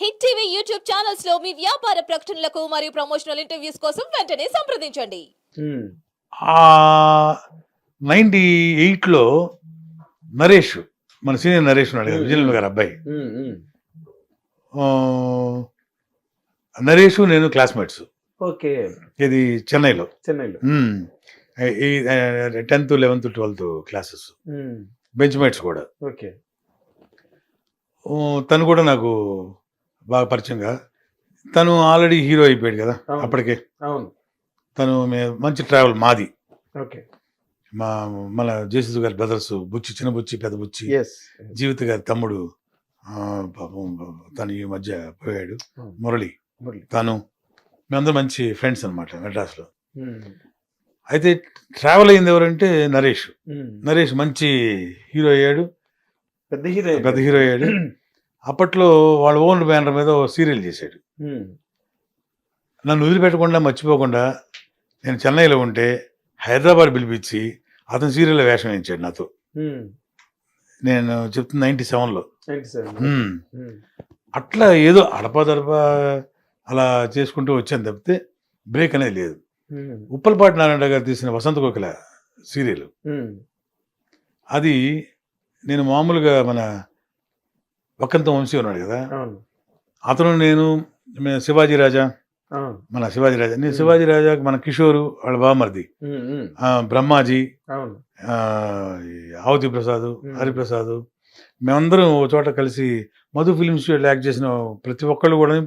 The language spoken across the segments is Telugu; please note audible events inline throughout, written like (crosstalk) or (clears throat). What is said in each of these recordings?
హిట్ టీవీ యూట్యూబ్ ఛానల్స్లో మీ వ్యాపార ప్రకటనలకు మరియు ప్రమోషనల్ ఇంటర్వ్యూస్ కోసం వెంటనే సంప్రదించండి. ఉమ్, ఆ నైంటీ ఎయిట్లో నరేష్ మన సీనియర్ నరేష్ ఉన్నాడు కదా, విజయనగరం గారు అబ్బాయి. నరేష్ నేను క్లాస్మేట్స్. ఓకే. ఇది చెన్నైలో. చెన్నైలో. Tenth eleventh twelfth classes. Bench mates కూడా. ఓకే. తను కూడా నాకు బాగా పరిచయంగా తను ఆల్రెడీ హీరో అయిపోయాడు కదా. అప్పటికే. అవును. తను మంచి ట్రావెల్ మాది. ఓకే. మా మన జేసీ గారి బ్రదర్స్ బుచ్చి చిన్న బుచ్చి పెద్ద బుచ్చి జీవిత గారి తమ్ముడు పాపం తను ఈ మధ్య పోయాడు. మురళి. తను మేమందరం మంచి ఫ్రెండ్స్ అనమాట మెడ్రాస్లో ఉమ్, అయితే ట్రావెల్ అయింది ఎవరంటే నరేష్. ఉమ్. నరేష్ మంచి హీరో అయ్యాడు. పెద్ద హీరో పెద్ద హీరో అయ్యాడు. (clears throat) అప్పట్లో వాళ్ళ ఓన్ బ్యానర్ మీద ఓ సీరియల్ చేశాడు నన్ను వదిలిపెట్టకుండా మర్చిపోకుండా నేను చెన్నైలో ఉంటే హైదరాబాద్ పిలిపించి అతను సీరియల్లో వేషం వేయించాడు నాతో. నేను చెప్తున్నా నైంటీ సెవెన్లో 97. ఉమ్. ఉమ్, అట్లా ఏదో అడపదడప అలా చేసుకుంటూ వచ్చాను తప్పితే బ్రేక్ అనేది లేదు ఉప్పలపాటి నారాయణ గారు తీసిన వసంత కోకిల సీరియల్. అది నేను మామూలుగా మన వక్కంత వంశీ ఉన్నాడు కదా. అతను నేను శివాజీ రాజా. మన శివాజీ రాజా. నేను. శివాజీ రాజా మన కిషోరు వాళ్ళ బామర్ది బ్రహ్మాజీ ఆవుతి ప్రసాద్. హరిప్రసాద్. మేమందరం ఒక చోట కలిసి మధు ఫిలిమ్స్ యాక్ట్ చేసిన ప్రతి ఒక్కళ్ళు కూడా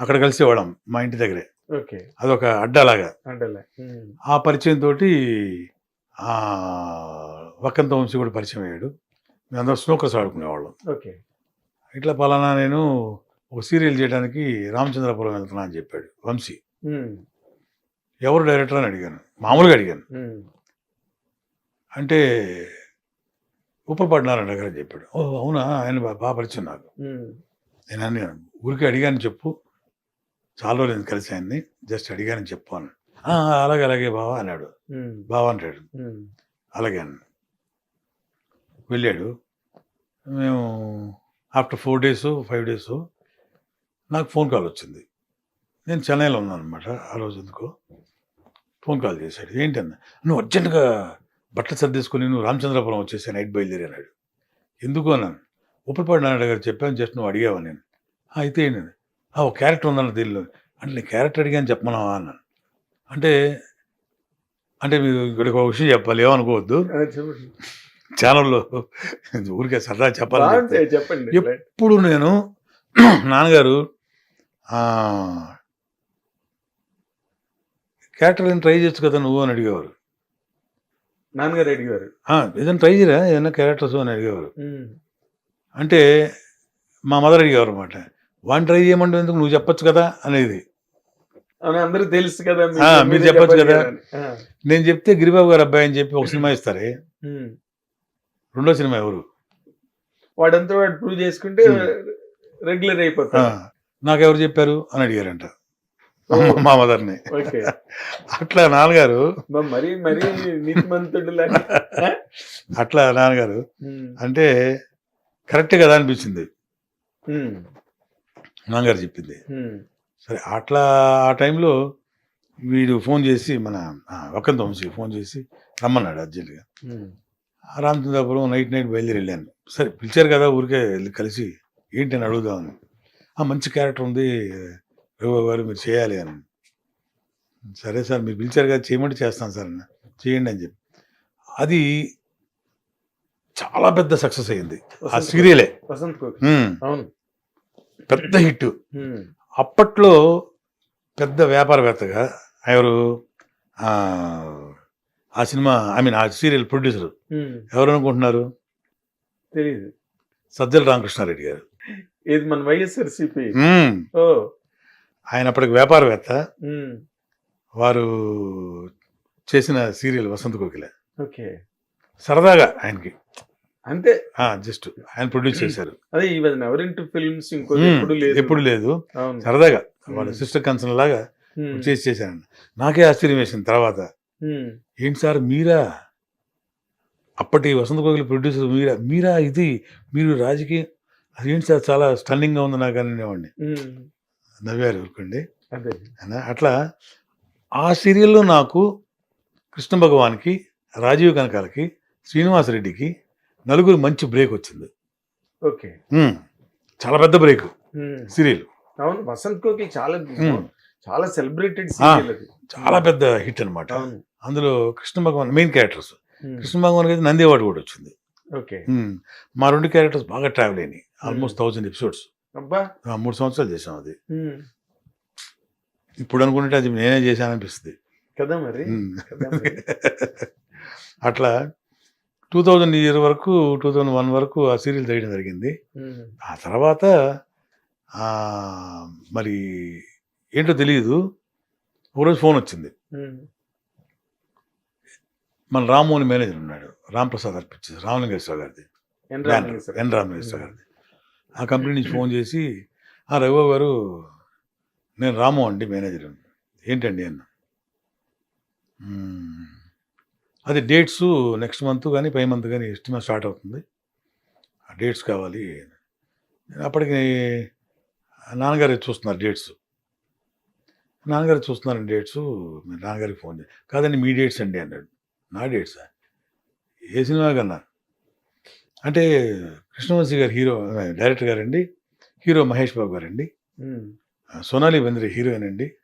అక్కడ కలిసేవాళ్ళం మా ఇంటి దగ్గరే. అదొక అడ్డాలాగా. ఆ పరిచయం తోటి ఆ వక్కంత వంశీ కూడా పరిచయం అయ్యాడు. మేమందరం స్నోకర్స్ ఆడుకునేవాళ్ళం. ఓకే. ఇట్లా పలానా నేను ఒక సీరియల్ చేయడానికి రామచంద్రపురం వెళ్తున్నా అని చెప్పాడు వంశీ. ఎవరు డైరెక్టర్ అని అడిగాను. మామూలుగా అడిగాను. అంటే ఉప్పలపాటి నారాయణ గారు అని చెప్పాడు. ఓ అవునా? ఆయన బాగా పరిచయం నాకు. నేను అడిగాను ఊరికి అడిగాను చెప్పు. చాలా రోజులు కలిసి ఆయన్ని. జస్ట్ అడిగాను చెప్పు అని "ఆ, అలాగే అలాగే బావా అన్నాడు. బావా అంటాడు. అలాగే అన్న వెళ్ళాడు. మేము after four days five days నాకు ఫోన్ కాల్ వచ్చింది. నేను చెన్నైలో ఉన్నాను అనమాట ఆ రోజు ఎందుకో. ఫోన్ కాల్ చేశాడు. ఏంటన్నా? నువ్వు అర్జెంటుగా బట్టలు సర్దేసుకుని నువ్వు రామచంద్రపురం వచ్చేసి నైట్ బయలుదేరి అన్నాడు ఎందుకు? అన్నాను. ఉప్పలపాడు నారాయణ గారు చెప్పాను జస్ట్ నువ్వు అడిగావా నేను. అయితే ఏంటి "ఆ, ఒక క్యారెక్టర్ ఉందన్న దీనిలో. అంటే నేను క్యారెక్టర్ అడిగాను చెప్పమన్నావా? అన్నాను. అంటే అంటే మీరు ఇక్కడ ఒక విషయం చెప్పాలి ఏమనుకోవద్దు. చెప్పండి. ఛానల్లో. ఊరికే సరదా చెప్పాలి చెప్పండి. ఎప్పుడు నేను (clears throat) నాన్నగారు ఆ, క్యారెక్టర్ ఏం ట్రై చేయొచ్చు కదా నువ్వు అని అడిగేవారు. నాన్నగారు అడిగారు "ఆ, ఏదైనా ట్రై చేయరా? ఏదైనా క్యారెక్టర్స్ అని అడిగేవారు. అంటే మా మదర్ అడిగేవారు అనమాట వాడిని ట్రై చేయమంటే ఎందుకు? నువ్వు చెప్పొచ్చు కదా? అనేది. అందరూ తెలుసు కదా మీరే చెప్పొచ్చు కదా. నేను చెప్తే గిరిబాబు గారు అబ్బాయి అని చెప్పి ఒక సినిమా ఇస్తారే. రెండో సినిమా ఎవరు? వాడంతా వాడు ప్రూవ్ చేసుకుంటే. రెగ్యులర్ ఆ, అయిపోతాడు. నాకెవరు చెప్పారు అని అడిగారంట. మా మదర్ని అట్లా నాన్నగారు. మరీ మరీ? (laughs) అట్లా నాన్నగారు. ఉమ్, అంటే కరెక్టే కదా అనిపించింది. ఉమ్, నాన్నగారు చెప్పింది. సరే అట్లా ఆ టైంలో వీడు ఫోన్ చేసి మన ఒక్కంత వంశీ ఫోన్ చేసి రమ్మన్నాడు అర్జెంట్గా. రామచంద్రపురం నైట్ నైట్ బయలుదేరి వెళ్ళాను సరే పిలిచారు కదా ఊరికే వెళ్ళి కలిసి ఏంటి అని అడుగుదామని ఆ మంచి క్యారెక్టర్ ఉంది రఘు గారు మీరు చేయాలి అని. సరే సార్ మీరు పిలిచారు కదా చేయమంటే చేస్తాను సార్ అన్న. చేయండి అని చెప్పి. అది చాలా పెద్ద సక్సెస్ అయింది. ఆ సీరియలే. అవును. పెద్ద హిట్. అప్పట్లో పెద్ద వ్యాపారవేత్తగా ఎవరు? ఆ, సినిమా ఐ మీన్ ఆ సీరియల్ ప్రొడ్యూసర్. ఎవరు అనుకుంటున్నారు తెలీదు. సజ్జల రామకృష్ణారెడ్డి గారు. ఇది మన వైఎస్ఆర్సిపి ఆయన అప్పటికి వ్యాపారవేత్త. వారు చేసిన సీరియల్ వసంత కోకిల. ఓకే. సరదాగా ఆయనకి. అంతే. జస్ట్ ఆయన ప్రొడ్యూస్ చేశారు. అదే ఈ ఎవరింటూ ఫిల్మ్స్ ఇంకో మ్మ్. ఎప్పుడు లేదు. ఎప్పుడు లేదు. సరదాగా. వాళ్ళ. సిస్టర్ కన్సర్న్ లాగా చేసి చేశాను నాకే ఆశ్చర్యం వేసింది తర్వాత. ఏంటి సార్ మీరా? అప్పటి వసంత కోకిల ప్రొడ్యూసర్ మీరా? మీరా ఇది? మీరు రాజకీయ అది ఏంటి సార్? చాలా స్టన్నింగ్గా ఉంది నాకు అనేవాడిని నవ్వారు ఊరుకోండి. అట్లా ఆ సీరియల్లో నాకు కృష్ణ భగవాన్కి రాజీవ్ కనకాలకి శ్రీనివాసరెడ్డికి నలుగురు మంచి బ్రేక్ వచ్చింది. ఓకే. చాలా పెద్ద బ్రేక్ సీరియల్ అవును వసంత్ కోకి చాలా చాలా సెలబ్రేటెడ్ చాలా పెద్ద హిట్ అన్నమాట. అవును. అందులో కృష్ణ భగవాన్ మెయిన్ క్యారెక్టర్స్ ఉమ్, కృష్ణ భగవాన్ అయితే నంది అవార్డు కూడా వచ్చింది. ఓకే. ఉమ్, మా రెండు క్యారెక్టర్స్ బాగా ట్రావెల్ అయినాయి. ఆల్మోస్ట్ థౌజండ్ ఎపిసోడ్స్ అబ్బా! మూడు సంవత్సరాలు చేసాం అది. ఉమ్, ఇప్పుడు అనుకుంటే అది నేనే చేశాను అనిపిస్తుంది కదా మరి. (laughs) అట్లా టూ థౌజండ్ ఇయర్ వరకు టూ థౌజండ్ వన్ వరకు ఆ సీరియల్ చేయడం జరిగింది. ఆ తర్వాత మరి ఏంటో తెలియదు ఒకరోజు ఫోన్ వచ్చింది. మన రాము అని మేనేజర్ ఉన్నాడు. రామ్ ప్రసాద్ అర్పించేది రామలింగేశ్వర గారిది. ఎన్ రామలింగేశ్వర. గారిది. ఆ కంపెనీ నుంచి ఫోన్ చేసి ఆ రఘు గారు నేను రాము అండి మేనేజర్ ఏంటండి అన్న? "మ్మ్. అది డేట్స్ నెక్స్ట్ మంత్ కానీ పై మంత్ కానీ ఎస్టిమేట్ స్టార్ట్ అవుతుంది. ఆ డేట్స్ కావాలి. అప్పటికి నాన్నగారు చూస్తున్నారు డేట్స్. నాన్నగారు చూస్తున్నారు డేట్స్. మీ నాన్నగారికి ఫోన్ చేసి కాదండి మీ డేట్స్ అండి అన్నాడు. నా డేట్సా? ఏ సినిమా కన్నా? అంటే కృష్ణవంశీ గారు హీరో డైరెక్టర్ గారండి. హీరో మహేష్ బాబు గారండి. సోనాలి బెంద్రే హీరోయిన్ అండి.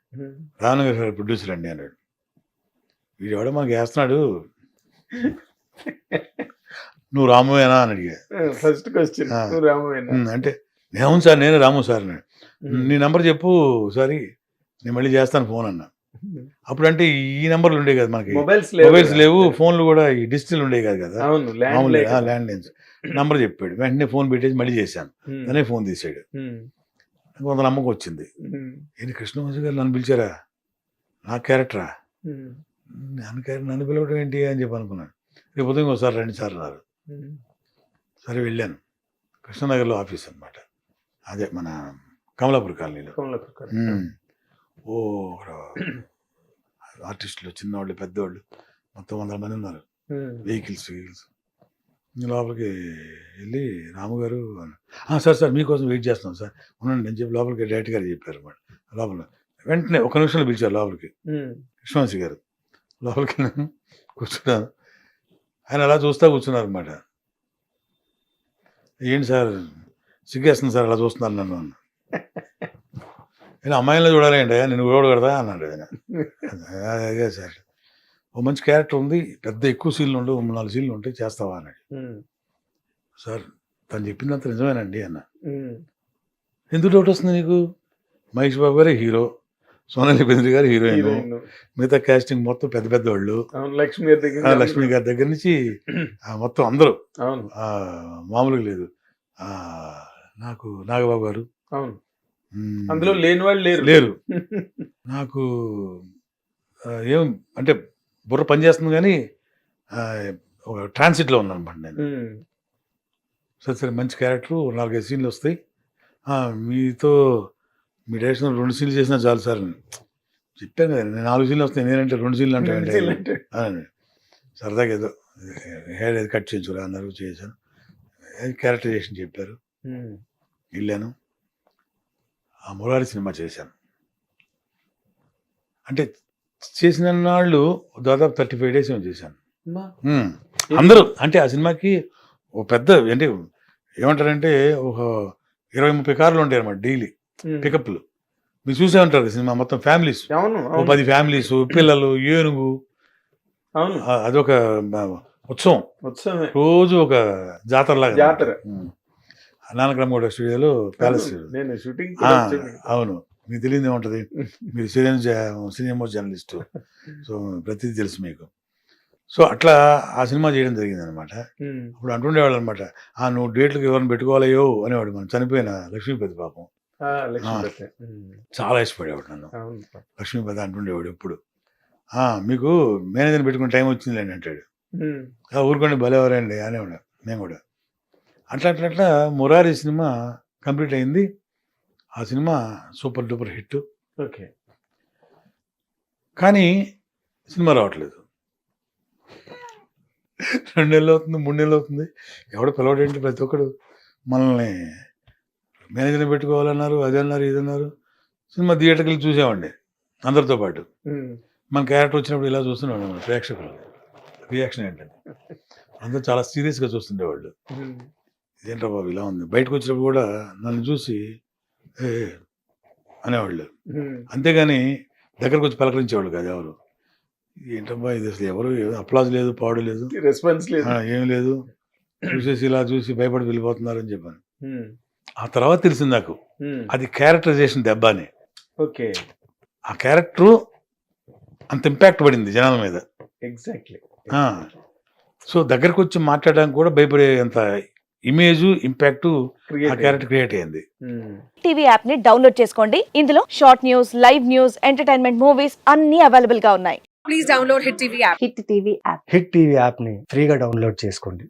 రానుగారు గారు ప్రొడ్యూసర్ అండి అన్నాడు. వీడు ఎవడో మనకి వేస్తున్నాడు. నువ్వు రామువేనా అని అడిగా. First question. ఆ. నువ్వు రామవేనా? "ఉమ్, అంటే అవును సార్ నేను రాము సార్ నీ నంబర్ చెప్పు సారి. నేను మళ్ళీ చేస్తాను ఫోన్ అన్నా. ఉమ్. అప్పుడు అంటే ఈ నంబర్లు ఉండేవి కదా మనకి మొబైల్స్ లేవు మొబైల్స్. లేవు ఫోన్లు కూడా ఈ డిజిటల్ ఉండేవి కాదు కదా. అవును ల్యాండ్ లైన్స్ నంబర్ చెప్పాడు. వెంటనే ఫోన్ పెట్టేసి మళ్ళీ చేశాను. అనే ఫోన్ తీసాడు కొంత నమ్మకం వచ్చింది. ఏంటి కృష్ణవంశీ గారు నన్ను పిలిచారా? నా క్యారెక్టరా? నన్ను క్యారెక్టర్ నన్ను పిలవడం ఏంటి అని చెప్పి అనుకున్నాను. రేపు ఉదయం ఒకసారి రెండు సార్లు ఉమ్, సరే వెళ్ళాను. కృష్ణనగర్లో ఆఫీస్ అన్నమాట. అదే మన కమలాపూర్ కాలనీలో. ఓ ఆర్టిస్టులు చిన్నవాళ్ళు పెద్దవాళ్ళు మొత్తం వందల మంది ఉన్నారు. Vehicles vehicles. లోపలికి వెళ్ళి రాముగారు అన్నారు. "ఆ, సార్ సార్ మీకోసం వెయిట్ చేస్తున్నాం సార్. ఉండండి అని చెప్పి లోపలికి డైరెక్ట్ గారు చెప్పారు అన్నమాట. లోపల వెంటనే ఒక నిమిషంలో పిలిచారు లోపలికి. కృష్ణవంశీ గారు. లోపలికి కూర్చున్నాను ఆయన అలా చూస్తా కూర్చున్నారు అనమాట ఏంటి సార్? సిగ్గేస్తుంది సార్ అలా చూస్తున్నారు నన్ను అన్న. నేను అమ్మాయిలో చూడాలండి నేను చూడకూడదా అన్నాడు ఆయన. అదే సార్. ఓ మంచి క్యారెక్టర్ ఉంది పెద్ద ఎక్కువ సీన్లు ఉండవు నాలుగు సీన్లు ఉంటాయి చేస్తావా అన్నాడు. సార్ తను చెప్పిందంత నిజమేనండి అన్న. ఎందుకు డౌట్ వస్తుంది నీకు? మహేష్ బాబు గారే హీరో సోనాలి బెంద్రి గారు హీరోయిన్. మిగతా కాస్టింగ్ మొత్తం పెద్ద పెద్ద వాళ్ళు. లక్ష్మి గారి దగ్గర లక్ష్మి గారి దగ్గర నుంచి మొత్తం అందరూ. మామూలుగా లేదు. నాకు నాగబాబు గారు. అవును. అందులో లేని వాళ్ళు లేరు. లేరు. నాకు ఏం అంటే బుర్ర పనిచేస్తుంది కానీ ఒక ట్రాన్సిట్లో ఉన్నాను అనమాట నేను. సరే సరే మంచి క్యారెక్టర్ నాలుగైదు సీన్లు వస్తాయి. మీతో మీ డైరెక్షన్ రెండు సీన్లు చేసినా చాలు సార్ చెప్పాను కదా నేను నాలుగు సీన్లు వస్తాయి నేనంటే రెండు సీన్లు అంటే. సరదాగా ఏదో హెయిర్ ఏదో కట్ చేయించురా అన్నారు చేశాను. క్యారెక్టరైజేషన్ చెప్పారు. వెళ్ళాను. ఆ మురారి సినిమా చేశాను. అంటే చేసిన నాళ్ళు దాదాపు థర్టీ ఫైవ్ డేస్ ఏమో చేశాను. అందరూ అంటే ఆ సినిమాకి ఒక పెద్ద అంటే ఏమంటారంటే ఒక ఇరవై ముప్పై కార్లు ఉంటాయి అన్నమాట డైలీ. పికప్లు. మీరు చూసే ఉంటారు సినిమా మొత్తం ఫ్యామిలీస్. ఓ పది ఫ్యామిలీస్ పిల్లలు ఏనుగు. అదొక ఉత్సవం. రోజు ఒక జాతరలాగా జాతర. నానక్రమగూడ స్టూడియోలో ప్యాలెస్ అవును, నేను షూటింగ్ అవును. మీకు తెలియదు ఏముంటది? మీరు సినిమా సినిమా జర్నలిస్ట్. సో ప్రతిదీ తెలుసు మీకు. సో అట్లా ఆ సినిమా చేయడం జరిగింది అనమాట అప్పుడు అంటుండేవాళ్ళు అనమాట ఆ నువ్వు డేట్లకు ఎవరిని పెట్టుకోవాలయో అనేవాడు మనం చనిపోయిన లక్ష్మీపతి పాపం. చాలా ఇష్టపడేవాడు నన్ను. లక్ష్మీపతి అంటుండేవాడు ఎప్పుడు. "ఆ, మీకు మేనేజర్ పెట్టుకునే టైం వచ్చిందిలేండి అంటాడు. ఉమ్, "ఆ, ఊరుకోండి భలేవారండి అనేవాడు. నేను కూడా. అట్లా అట్లా అట్లా మురారి సినిమా కంప్లీట్ అయింది. ఆ cinema super duper hit. Okay. కానీ సినిమా రావట్లేదు. రెండు నెలలు అవుతుంది మూడు నెలలు అవుతుంది. ఎవడు పిలవడేంటి ప్రతి ఒక్కడు? మనల్ని మేనేజర్ని పెట్టుకోవాలన్నారు అది అన్నారు ఇది అన్నారు. సినిమా థియేటర్కి వెళ్ళి చూసామండి అందరితో పాటు. మన క్యారెక్టర్ వచ్చినప్పుడు ఇలా చూస్తున్నాడు మన ప్రేక్షకులు. రియాక్షన్ ఏంటంటే. అందరూ చాలా సీరియస్గా చూస్తుండేవాళ్ళు. ఇదేంట్రా బాబు ఇలా ఉంది? బయటకు వచ్చినప్పుడు కూడా నన్ను చూసి ఏ ఏ" అనేవాళ్ళు. అంతేగాని దగ్గరకు వచ్చి పలకరించేవాళ్ళు కాదు ఎవరు. ఏంటబ్బా ఇది అసలు ఎవరు? అప్లాజ్ లేదు పాడు లేదు. రెస్పాన్స్ లేదు. ఏం లేదు. చూసేసి ఇలా చూసి భయపడి వెళ్ళిపోతున్నారని చెప్పాను. ఆ తర్వాత తెలిసింది నాకు. అది క్యారెక్టరైజేషన్ దెబ్బ అని. ఓకే. ఆ క్యారెక్టరు అంత ఇంపాక్ట్ పడింది జనాల మీద. ఎగ్జాక్ట్లీ. సో దగ్గరకు వచ్చి మాట్లాడడానికి కూడా భయపడేంత ఇమేజ్ ఇంపాక్ట్ ఆ క్యారెక్టర్ క్రియేట్ అయ్యింది టీవీ యాప్ని డౌన్లోడ్ చేసుకోండి. ఇందులో short news live news entertainment movies అన్ని అవైలబుల్గా ఉన్నాయి. Please download Hit TV app. Hit TV app Hit TV యాప్ని ఫ్రీగా డౌన్లోడ్ చేసుకోండి.